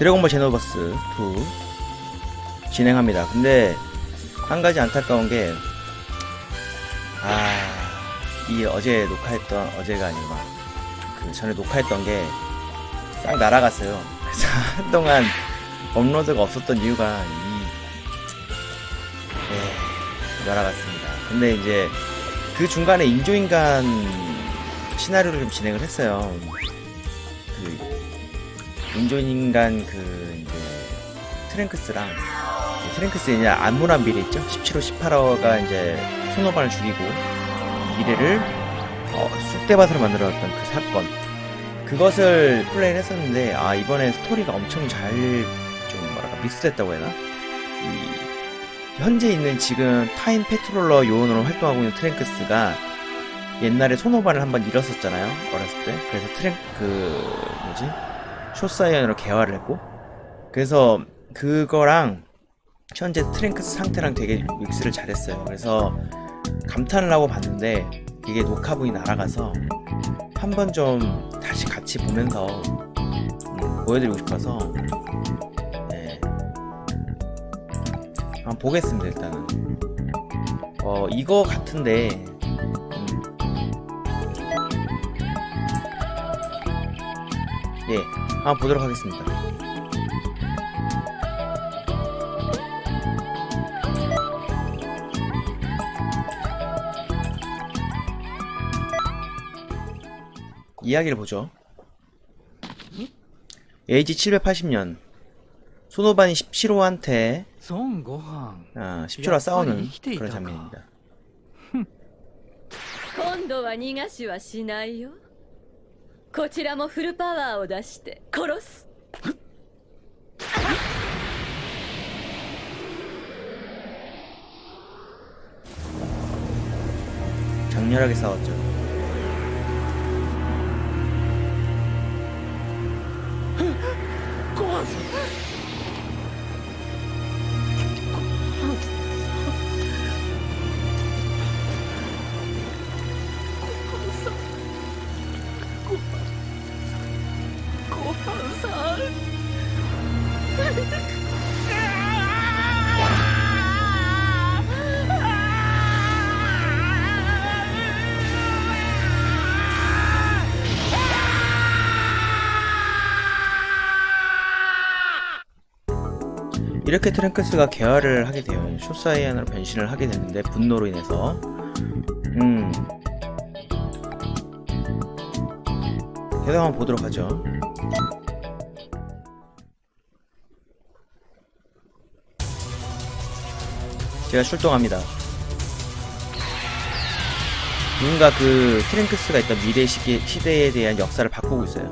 드래곤볼 제노버스 2 진행합니다. 근데 한 가지 안타까운 게 아, 이 어제 녹화했던 어제가 아니고 그 전에 녹화했던 게 싹 날아갔어요. 그래서 한동안 업로드가 없었던 이유가 이 네, 날아갔습니다. 근데 이제 그 중간에 인조인간 시나리오를 좀 진행을 했어요. 그 인조인간 그 이제 트랭크스랑 트랭크스에 이제 암울한 미래 있죠? 17호 18호가 이제 소노반을 죽이고 미래를 어, 쑥대밭으로 만들어놨던 그 사건 그것을 플레이를 했었는데 아 이번에 스토리가 엄청 잘 좀 뭐랄까 믹스됐다고 해야 하나? 이 현재 있는 지금 타임 페트롤러 요원으로 활동하고 있는 트랭크스가 옛날에 소노반을 한번 잃었었잖아요 어렸을 때 그래서 트랭 그 뭐지 쇼사이언으로 개화를 했고 그래서 그거랑 현재 트랭크스 상태랑 되게 믹스를 잘했어요 그래서 감탄을 하고 봤는데 이게 녹화분이 날아가서 한 번 좀 다시 같이 보면서 음, 보여드리고 싶어서 네. 한번 보겠습니다 일단은 어 이거 같은데 예, 한번 보도록 하겠습니다. 이야기를 보죠. AG 780년 소노반이 17호한테 아, 17호와 싸우는 그런 장면입니다. こちらもフルパワーを出して殺す 장렬하게 싸웠죠. 이렇게 트랭크스가 개화를 하게 돼요. 쇼사이언으로 변신을 하게 됐는데 분노로 인해서 음 계속 한번 보도록 하죠. 제가 출동합니다. 뭔가 그 트랭크스가 있던 미래 시기, 시대에 대한 역사를 바꾸고 있어요.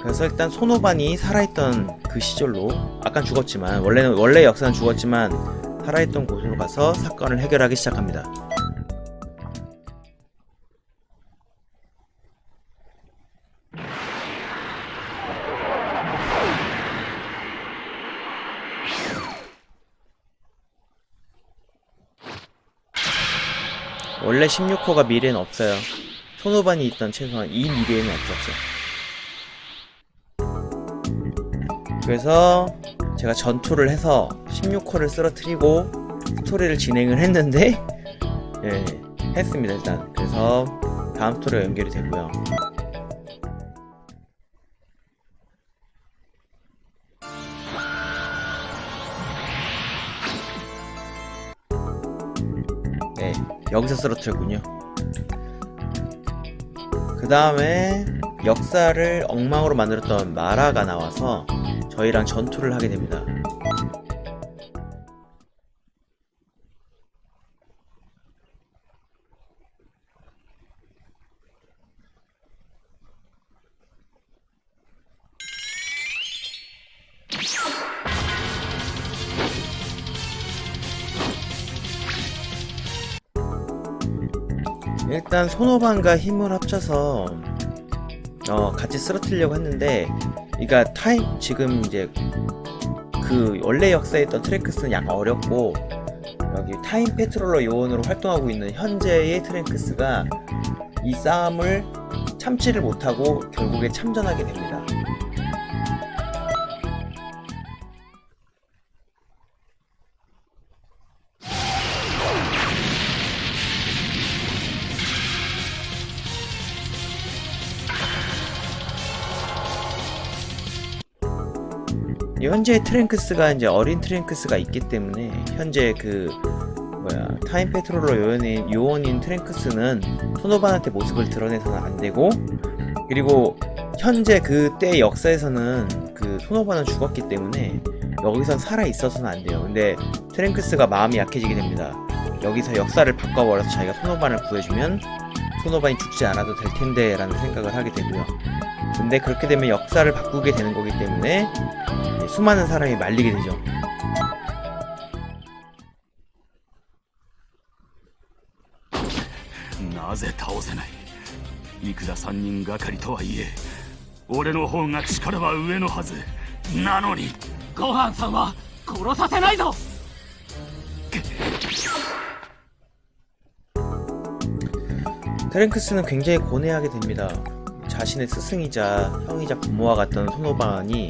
그래서 일단 소노반이 살아있던 그 시절로 아까 죽었지만 원래는 원래 역사는 죽었지만 살아있던 곳으로 가서 사건을 해결하기 시작합니다. 원래 16호가 미래엔 없어요. 소노반이 있던 최소한 이 미래에는 없었죠. 그래서 제가 전투를 해서 16호를 쓰러뜨리고 스토리를 진행을 했는데 예, 했습니다 일단 그래서 다음 스토리가 연결이 되고요 여기서 쓰러뜨렸군요 그 다음에 역사를 엉망으로 만들었던 마라가 나와서 저희랑 전투를 하게 됩니다. 일단 손오반과 힘을 합쳐서 어, 같이 쓰러뜨리려고 했는데 그러니까 타임 지금 이제 그 원래 역사에 있던 트랭크스는 약간 어렵고 여기 타임 페트롤러 요원으로 활동하고 있는 현재의 트랭크스가 이 싸움을 참지를 못하고 결국에 참전하게 됩니다. 현재 트랭크스가 이제 어린 트랭크스가 있기 때문에 현재 그 뭐야 타임 페트롤러 요원인 요원인 트랭크스는 소노반한테 모습을 드러내서는 안 되고 그리고 현재 그때 역사에서는 그 소노반은 죽었기 때문에 여기선 살아 있어서는 안 돼요. 근데 트랭크스가 마음이 약해지게 됩니다. 여기서 역사를 바꿔버려서 자기가 소노반을 구해주면 소노반이 죽지 않아도 될 텐데라는 생각을 하게 되고요. 근데 그렇게 되면 역사를 바꾸게 되는 거기 때문에 이제 수많은 사람이 말리게 되죠. なぜ倒せないいくら三人がかりとはいえ俺の方が力は上のはずなのにごはんさんは殺させないぞ 테렌크스는 굉장히 고뇌하게 됩니다. 자신의 스승이자 형이자 부모와 같던 소노반이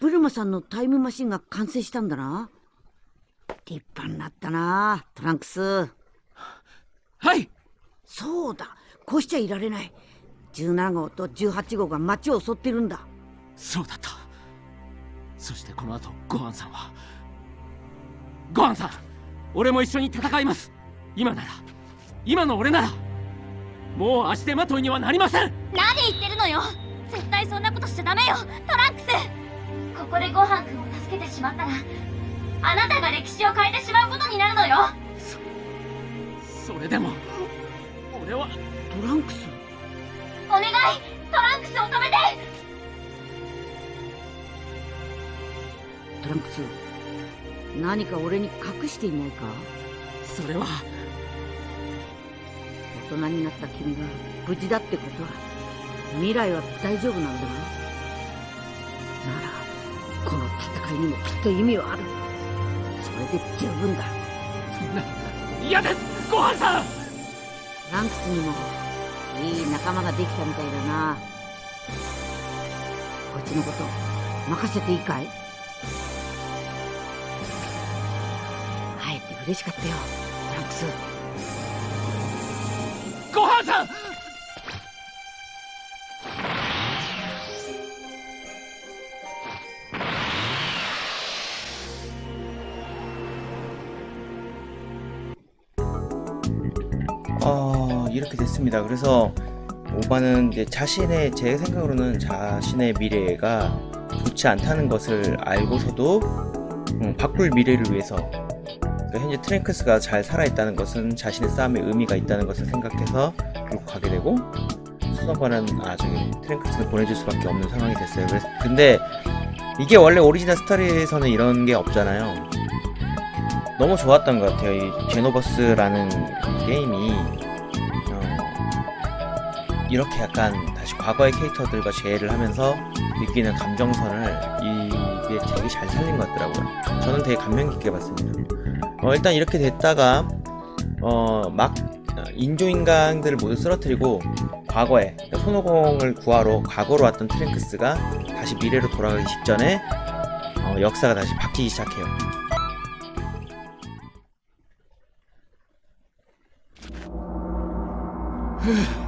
ブルマさんのタイムマシンが完成したんだな。立派になったなトランクス。はい。そうだこうしちゃいられない。17号と18号が街を襲ってるんだ。そうだった。そしてこの後ごはんさんは。ごはんさん俺も一緒に戦います。今なら。今の俺なら。もう足手まといにはなりません。何言ってるのよ。絶対そんなことしちゃダメよ。トランクスここでごはんくんを助けてしまったらあなたが歴史を変えてしまうことになるのよ。それでも俺はトランクス。お願いトランクスを止めて。トランクス何か俺に隠していないか？それは大人になった君が無事だってことは未来は大丈夫なんだなならこの戦いにもきっと意味はある。それで十分だ。嫌ですごはんさん。ランクスにもいい仲間ができたみたいだな。こいつのこと任せていいかい？会えて嬉しかったよランクス。ごはんさん 됐습니다. 그래서 오바는 이제 자신의 제 생각으로는 자신의 미래가 좋지 않다는 것을 알고서도 음, 바꿀 미래를 위해서 그러니까 현재 트랭크스가 잘 살아있다는 것은 자신의 싸움에 의미가 있다는 것을 생각해서 결국 가게 되고 수너바는 아 저기 트랭크스를 보내줄 수밖에 없는 상황이 됐어요. 그래서 근데 이게 원래 오리지널 스토리에서는 이런 게 없잖아요. 너무 좋았던 것 같아요. 이 제노버스라는 게임이 어, 이렇게 약간 다시 과거의 캐릭터들과 재해를 하면서 느끼는 감정선을 이게 되게 잘 살린 것 같더라고요. 저는 되게 감명 깊게 봤습니다. 어, 일단 이렇게 됐다가 어, 막 인조인간들을 모두 쓰러뜨리고 과거에 그러니까 손오공을 구하러 과거로 왔던 트랭크스가 다시 미래로 돌아가기 직전에 어, 역사가 다시 바뀌기 시작해요.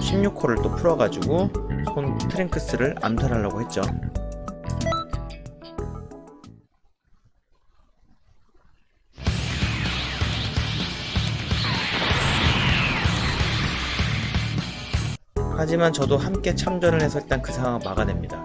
16호를 또 풀어가지고 손 트랭크스를 암살하려고 했죠. 하지만 저도 함께 참전을 해서 일단 그 상황을 막아냅니다.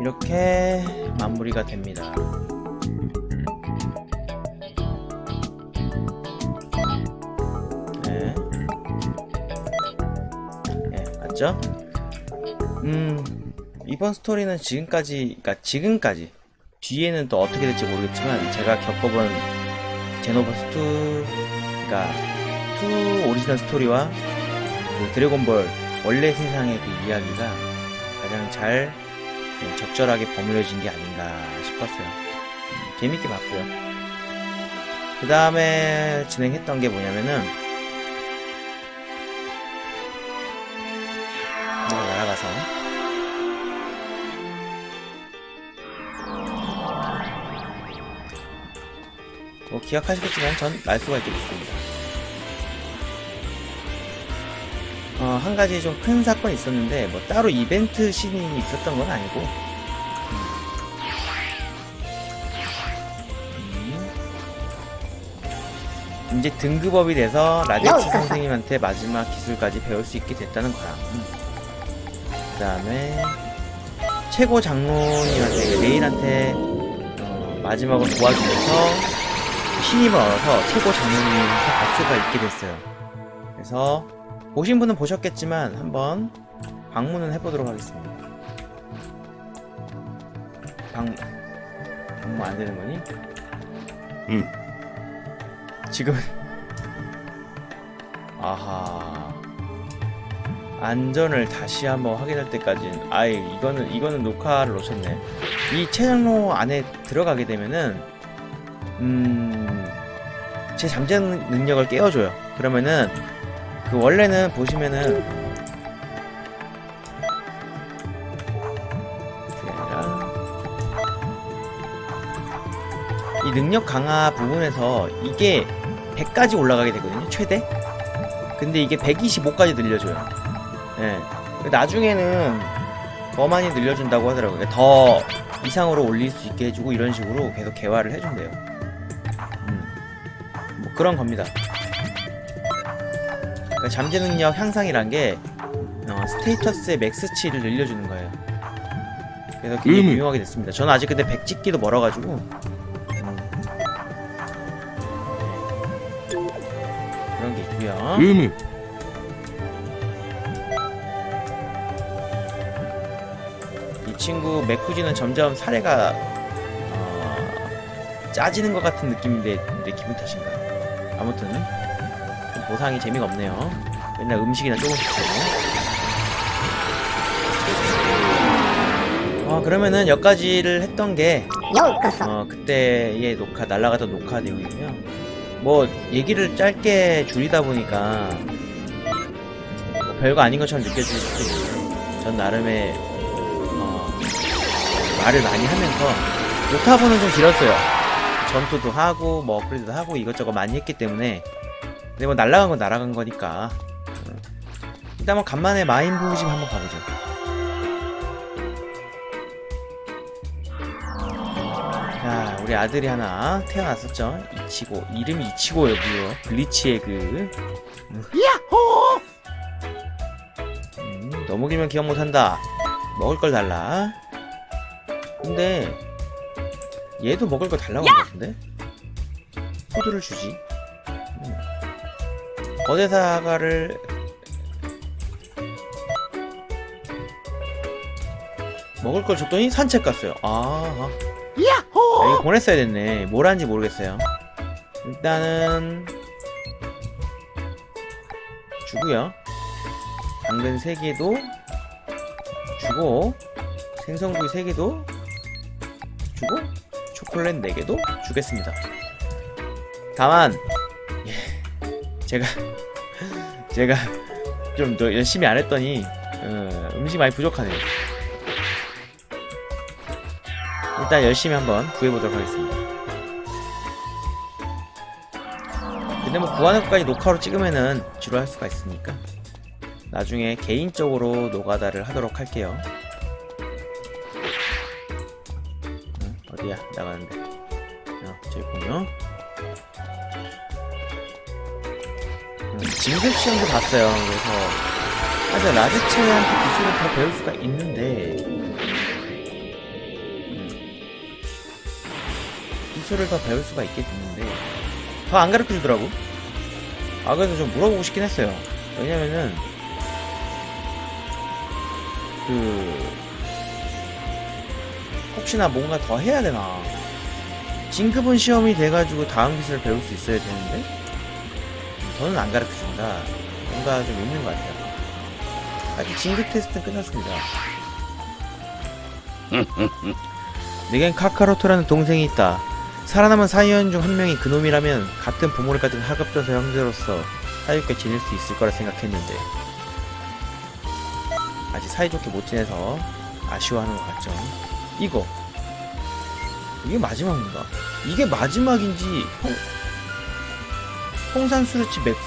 이렇게 마무리가 됩니다. 네. 네, 맞죠? 음, 이번 스토리는 지금까지, 그러니까 지금까지 뒤에는 또 어떻게 될지 모르겠지만 제가 겪어본 제노버스 2, 그러니까 2 오리지널 스토리와 그 드래곤볼 원래 세상의 그 이야기가 가장 잘 네, 적절하게 버무려진 게 아닌가 싶었어요. 음, 재밌게 봤고요. 그 다음에 진행했던 게 뭐냐면은 어, 날아가서 뭐 기억하시겠지만 전 말수가 있게 됐습니다. 어, 한 가지 좀 큰 사건이 있었는데, 뭐, 따로 이벤트 씬이 있었던 건 아니고, 음. 이제 등급업이 돼서 라데치 선생님한테 마지막 기술까지 배울 수 있게 됐다는 거야. 그 다음에, 최고 장로님한테, 그 레인한테, 어, 마지막으로 도와주면서 신임을 얻어서 최고 장로님한테 갈 수가 있게 됐어요. 그래서, 보신 분은 보셨겠지만 한번 방문은 해보도록 하겠습니다. 방 방문 안 되는 거니? 응. 지금 아하 안전을 다시 한번 확인할 때까지는 아이 이거는 이거는 녹화를 놓쳤네. 이 최장로 안에 들어가게 되면은 음제 잠재 능력을 깨워줘요. 그러면은 그 원래는 보시면은 이 능력 강화 부분에서 이게 100까지 올라가게 되거든요 최대? 근데 이게 125까지 늘려줘요. 예. 나중에는 더 많이 늘려준다고 하더라고요. 더 이상으로 올릴 수 있게 해주고 이런 식으로 계속 개화를 해준대요. 음. 뭐 그런 겁니다 그러니까 잠재 능력 향상이란 게 어, 스테이터스의 맥스치를 늘려주는 거예요. 그래서 굉장히 음. 유용하게 됐습니다. 저는 아직 근데 100 찍기도 멀어가지고 음. 네. 그런 게 있고요. うむ이 친구 메쿠지는 점점 사례가 어, 짜지는 것 같은 느낌인데 내 기분 탓인가? 아무튼 좀 보상이 재미가 없네요. 맨날 음식이나 조금씩 주고. 어 그러면은 여기까지를 했던 게 어, 그때의 녹화 날라가던 녹화 내용이고요. 뭐 얘기를 짧게 줄이다 보니까 뭐 별거 아닌 것처럼 느껴질 수도 있는데 전 나름의 어, 말을 많이 하면서 녹화본은 좀 길었어요. 전투도 하고 뭐 업그레이드도 하고 이것저것 많이 했기 때문에 근데 뭐 날라간 건 날아간 거니까 어. 일단 뭐 간만에 마인 부심 한번 가보죠. 자, 우리 아들이 하나 태어났었죠. 이치고 이름이 이치고였고요. 블리치의 그 야호! 음, 길면 기억 못한다. 먹을 걸 달라. 근데 얘도 먹을 거 달라고 한 것 같은데? 푸드를 주지? 음. 거대 사과를 먹을 걸 줬더니 산책 갔어요. 아, 아. 아, 이거 보냈어야 됐네. 뭘 하는지 모르겠어요. 일단은 주고요. 당근 3개도 주고 생선구이 3개도 주고 초콜릿 4개도 주겠습니다. 다만 예, 제가 제가 좀 더 열심히 안 했더니 어, 음식 많이 부족하네요. 일단 열심히 한번 구해보도록 하겠습니다. 근데 뭐 구하는 것까지 녹화로 찍으면은 지루할 수가 있으니까 나중에 개인적으로 노가다를 하도록 할게요. 어, 어디야 나가는데? 어, 저기. 음, 진급 시험도 봤어요. 그래서 맞아 라즈체한테 기술을 더 배울 수가 있는데 기술을 더 배울 수가 있게 됐는데 더안 가르쳐 주더라고. 아 그래서 좀 물어보고 싶긴 했어요. 왜냐면은 그 혹시나 뭔가 더 해야 되나. 진급은 시험이 돼가지고 다음 기술을 배울 수 있어야 되는데 저는 안 가르쳐 준다. 뭔가 좀 있는 것 같아요. 아직 진급 테스트는 끝났습니다. 내겐 카카로토라는 동생이 있다. 살아남은 사이원 중한 명이 그놈이라면 같은 부모를 가진 하급조사 형제로서 사이좋게 지낼 수 있을 거라 생각했는데 아직 사이좋게 못 지내서 아쉬워하는 것 같죠. 이거 이게 마지막인가? 이게 마지막인지 형 홍산 수르치 맥스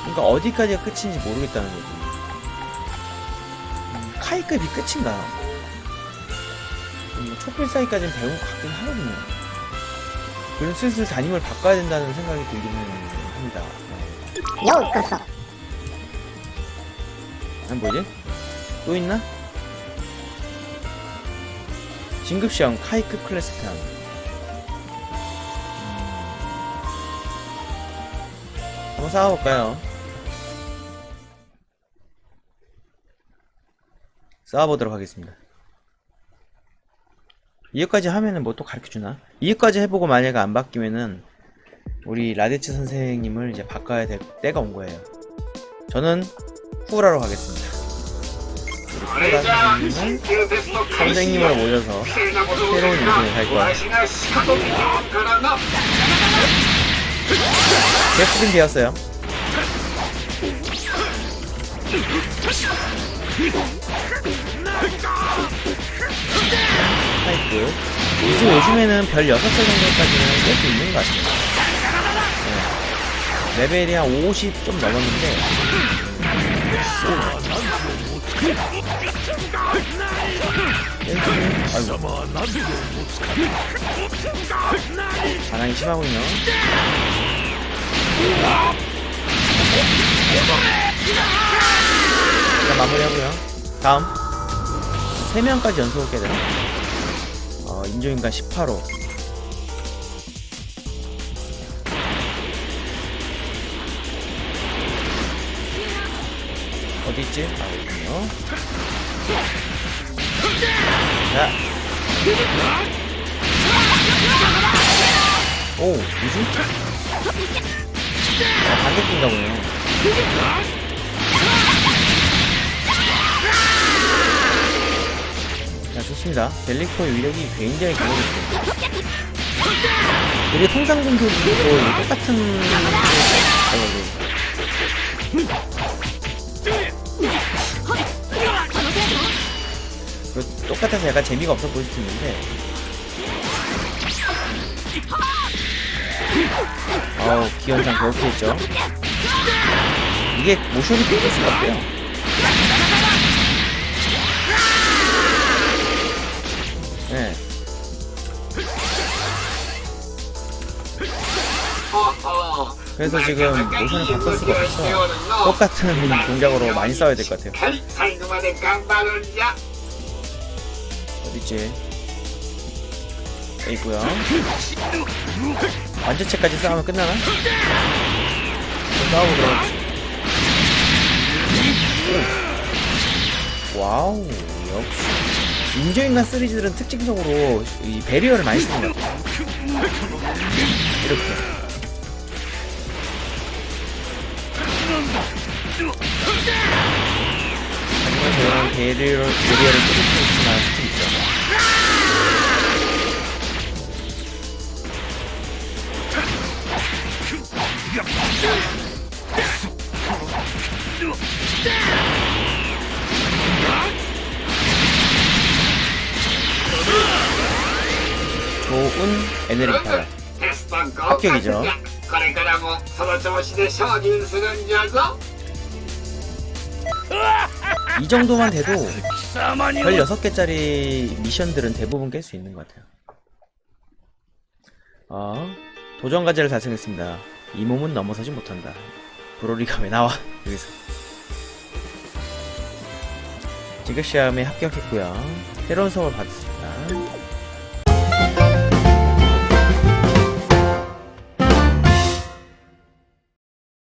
그러니까 어디까지가 끝인지 모르겠다는 거지. 음, 카이급이 끝인가요? 음, 촛불 사이까지는 배운 것 같긴 하거든요. 그래서 슬슬 담임을 바꿔야 된다는 생각이 들기는 합니다. 네. 요거소 아, 뭐지? 또 있나? 진급시험 카이급 클래스 편. 한번 싸워볼까요? 싸워보도록 하겠습니다. 이거까지 하면은 뭐 또 가르쳐주나? 이거까지 해보고 만약에 안 바뀌면은 우리 라데츠 선생님을 이제 바꿔야 될 때가 온 거예요. 저는 후라로 가겠습니다. 후라 선생님은 선생님을 모셔서 새로운 인생을 살 거야. 제프진 되었어요. 파이프. 요즘 요즘에는 별 6살 정도까지는 깰 수 있는 것 같아요. 네. 레벨이 한 50 좀 넘었는데 반항이 심하군요. 일단 마무리하고요. 다음 3명까지 연속을 깨야 되나? 어, 인조인간 18호. 어디 있지? 아, 여기군요. 자. 오, 뭐지? 아, 반격 뛴가 보네요. 자, 좋습니다. 벨리코의 위력이 굉장히 강해졌습니다. 되게 통상 공격이고 똑같은 아이 똑같아서 약간 재미가 없어 보일 수 있는데. 아우 기현상 그렇게 했죠. 이게 모션이 끊길 수가 없대요. 네. 그래서 지금 모션을 바꿀 수가 없어서 똑같은 동작으로 많이 싸워야 될 것 같아요 이제 이고요. 완전체까지 싸우면 끝나나? 싸우고. 와우 역시. 인조인간 시리즈들은 특징적으로 이 배리어를 많이 쓴다 이렇게. 하지만 저런 배리어, 배리어를 뚫을 수 있지만 좋은 에너지 파열. テスト合格합격이죠 じゃこれからもその調子で精進するんじゃぞ 이 정도만 돼도 貴様に 별 6개짜리 미션들은 대부분 깰 수 있는 것 같아요. 어, 도전 과제를 달성했습니다. 이 몸은 넘어서지 못한다. 브로리가 왜 나와? 여기서. 지그 시험에 합격했고요. 새로운 수업을 받았습니다.